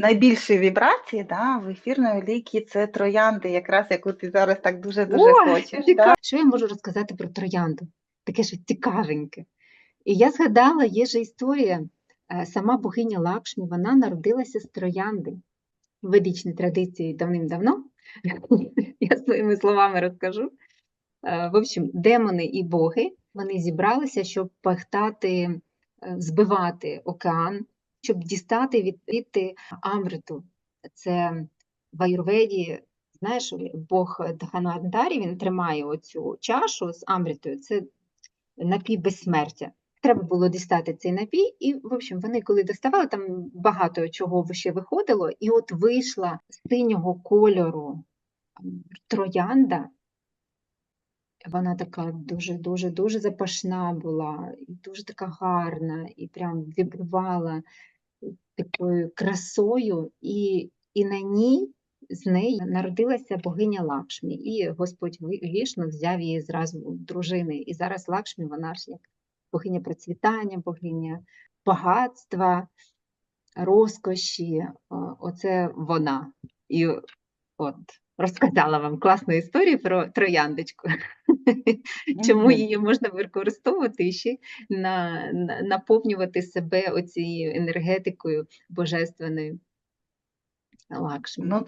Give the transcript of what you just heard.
найбільші вібрації да, в ефірної ліки це троянди, якраз яку ти зараз так дуже-дуже Ой, хочеш. Да? Що я можу розказати про троянду? Таке щось цікавеньке. І я згадала, є же історія, е, сама богиня Лакшмі, вона народилася з троянди. В ведичній традиції давним-давно, я своїми словами розкажу. Е, В общем, демони і боги вони зібралися, щоб пахтати, е, збивати океан, щоб дістати від звідти амриту. Це в Аюрведі, знаєш, Бог Дханвантарі, він тримає оцю чашу з амритою, це напій безсмертя. Треба було дістати цей напій, і, в общем, вони коли доставали, там багато чого ще виходило, і от вийшла синього кольору троянда. Вона така дуже-дуже дуже запашна була, і дуже така гарна, і прям вібрувала такою красою, і, і на ній з неї народилася богиня Лакшмі, і Господь Вішну взяв її зразу дружини. І зараз Лакшмі, вона ж як богиня процвітання, богиня багатства, розкоші. Оце вона. І от розказала вам класну історію про трояндочку. Чому її можна використовувати і ще на, на, наповнювати себе оцією енергетикою божественною Лакшмі. Ну,